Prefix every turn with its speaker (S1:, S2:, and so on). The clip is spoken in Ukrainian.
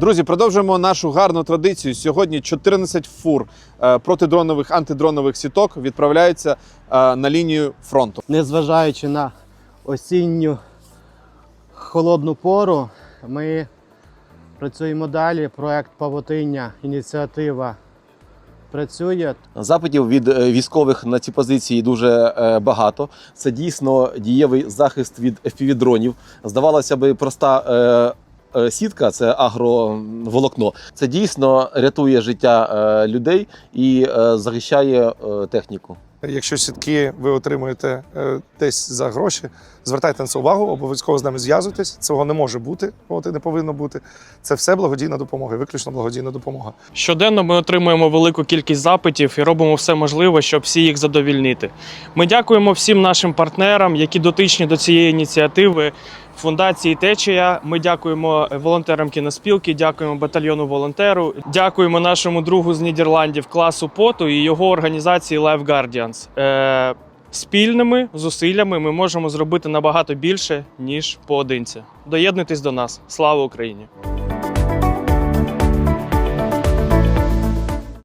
S1: Друзі, продовжуємо нашу гарну традицію. Сьогодні 14 фур е, протидронових антидронових сіток відправляються е, на лінію фронту.
S2: Незважаючи на осінню холодну пору, ми працюємо далі. Проект Павутиння, ініціатива працює.
S3: Запитів від е, військових на ці позиції дуже багато. Це дійсно дієвий захист від FPV-дронів. Здавалося би, проста сітка це агроволокно. Це дійсно рятує життя е, людей і е, захищає е, техніку.
S4: Якщо сітки ви отримуєте е, десь за гроші, звертайте на це увагу, обов'язково з нами зв'язуйтесь. Цього не може бути, от і не повинно бути. Це все благодійна допомога, виключно благодійна допомога.
S5: Щоденно ми отримуємо велику кількість запитів і робимо все можливе, щоб всі їх задовільнити. Ми дякуємо всім нашим партнерам, які дотичні до цієї ініціативи. Фундації Течія. Ми дякуємо волонтерам кіноспілки, дякуємо батальйону волонтеру, дякуємо нашому другу з Нідерландів класу поту і його організації Life Guardians. Е, спільними зусиллями ми можемо зробити набагато більше ніж поодинці. Доєднуйтесь до нас. Слава Україні!